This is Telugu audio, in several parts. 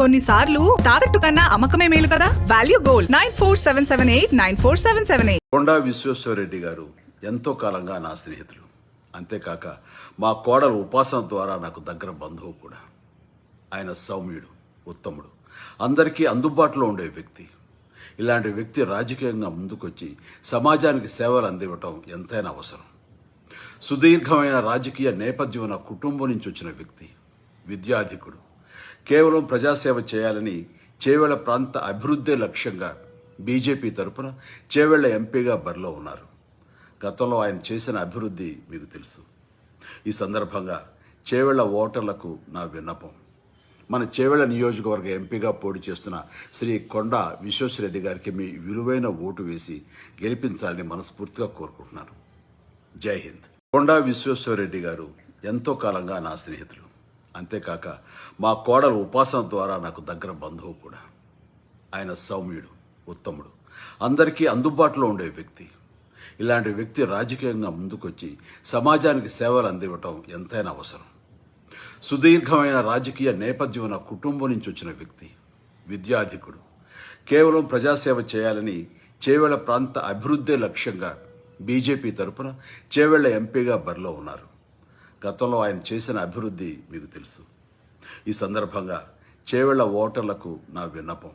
కొన్నిసార్లు తాకట్టు కన్నా అమ్మకమే మేలు కదా? Value gold nine four seven seven eight nine four seven seven eight Konda Vishweshwar Reddy garu ఎంతో కాలంగా నా స్నేహితులు. అంతేకాక మా కోడలు ఉపాసన ద్వారా నాకు దగ్గర బంధువు కూడా. ఆయన సౌమ్యుడు ఉత్తముడు. అందరికీ అందుబాటులో ఉండే వ్యక్తి. ఇలాంటి వ్యక్తి రాజకీయంగా ముందుకొచ్చి సమాజానికి సేవలు అందివ్వటం ఎంతైనా అవసరం. సుదీర్ఘమైన రాజకీయ నేపథ్యం ఉన్న కుటుంబం నుంచి వచ్చిన వ్యక్తి విద్యాధికుడు కేవలం ప్రజాసేవ చేయాలని చేవేళ్ళ ప్రాంత అభివృద్ధి లక్ష్యంగా బీజేపీ తరపున చేవేళ్ళ ఎంపీగా బరిలో ఉన్నారు. గతంలో ఆయన చేసిన అభివృద్ధి మీకు తెలుసు. ఈ సందర్భంగా చేవేళ్ళ ఓటర్లకు నా విన్నపం. మన చేవేళ్ళ నియోజకవర్గ ఎంపీగా పోటీ చేస్తున్న శ్రీ కొండ విశ్వేశ్వరరెడ్డి గారికి మీ విలువైన ఓటు వేసి గెలిపించాలని మనస్ఫూర్తిగా కోరుకుంటున్నాను. జై హింద్. కొండా విశ్వేశ్వరరెడ్డి గారు ఎంతో కాలంగా నా స్నేహితులు. అంతేకాక మా కోడలు ఉపాసన ద్వారా నాకు దగ్గర బంధువు కూడా. ఆయన సౌమ్యుడు ఉత్తముడు. అందరికీ అందుబాటులో ఉండే వ్యక్తి. ఇలాంటి వ్యక్తి రాజకీయంగా ముందుకొచ్చి సమాజానికి సేవలు అందివ్వటం ఎంతైనా అవసరం. సుదీర్ఘమైన రాజకీయ నేపథ్యం ఉన్న కుటుంబం నుంచి వచ్చిన వ్యక్తి విద్యాధికుడు. కేవలం ప్రజాసేవ చేయాలని చేవేళ్ళ ప్రాంత అభివృద్ధి లక్ష్యంగా బీజేపీ తరపున చేవేళ్ళ ఎంపీగా బరిలో ఉన్నారు. గతంలో ఆయన చేసిన అభివృద్ధి మీకు తెలుసు. ఈ సందర్భంగా చేవెళ్ళ ఓటర్లకు నా విన్నపం.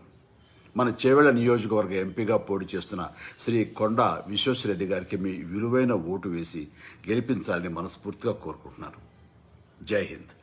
మన చేవెళ్ళ నియోజకవర్గ ఎంపీగా పోటీ చేస్తున్న శ్రీ కొండ విశ్వేశ్వరరెడ్డి గారికి మీ విలువైన ఓటు వేసి గెలిపించాలని మనస్ఫూర్తిగా కోరుకుంటున్నాను. జై హింద్.